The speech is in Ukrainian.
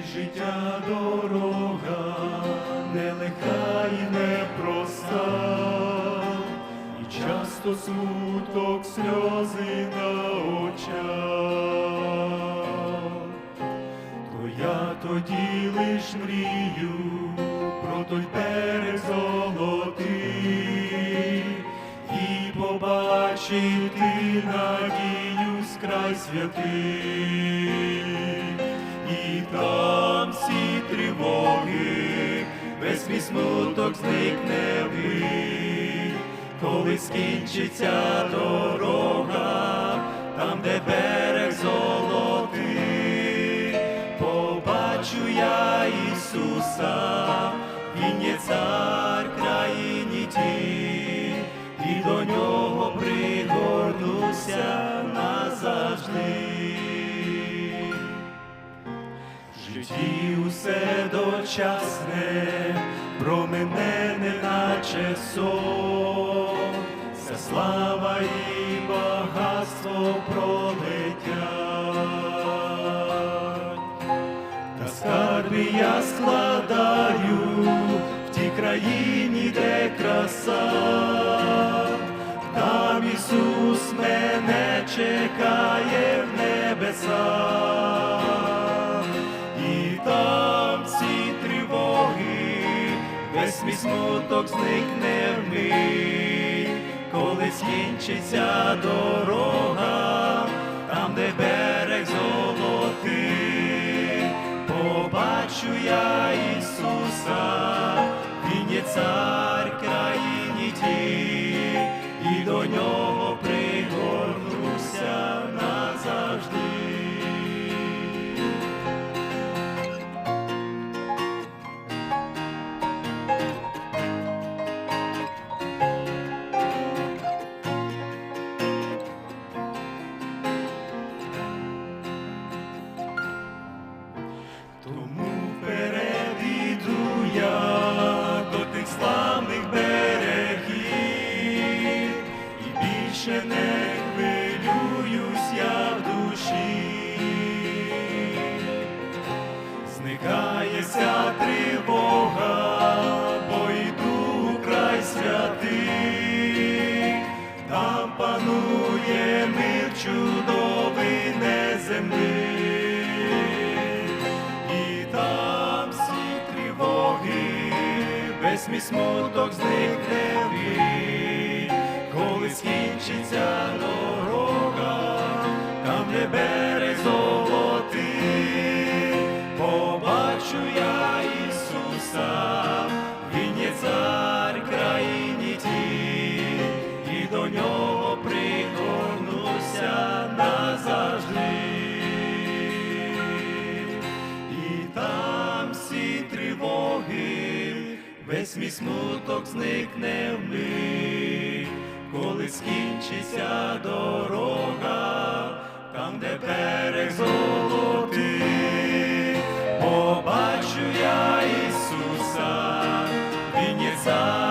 Життя дорога нелегка і непроста, і часто смуток сльози на очах, то я тоді лиш мрію про той берег золотий і побачити надію з край святий, і там всі тривоги, весь мій смуток зникне ви, коли скінчиться дорога, усе дочасне, про мене не наче сон, вся слава і багатство пролетять. Та скарби я складаю в тій країні, де краса, там Ісус мене чекає в небесах, мій смуток зникне вмить, коли скінчиться дорога, там, де берег золотий, побачу я Ісуса, Він є цар Тому вперед іду я до тих славних берегів, і більше не хвилююсь я в душі, зникає вся тривога, бо йду у край святий, там панує мир чудовий неземний, весь мій смуток зникне вмить, коли скінчиться дорога, там, де весь мій смуток зникне в вмить, коли скінчиться дорога, там, де берег золотий, побачу я Ісуса, Він є цар.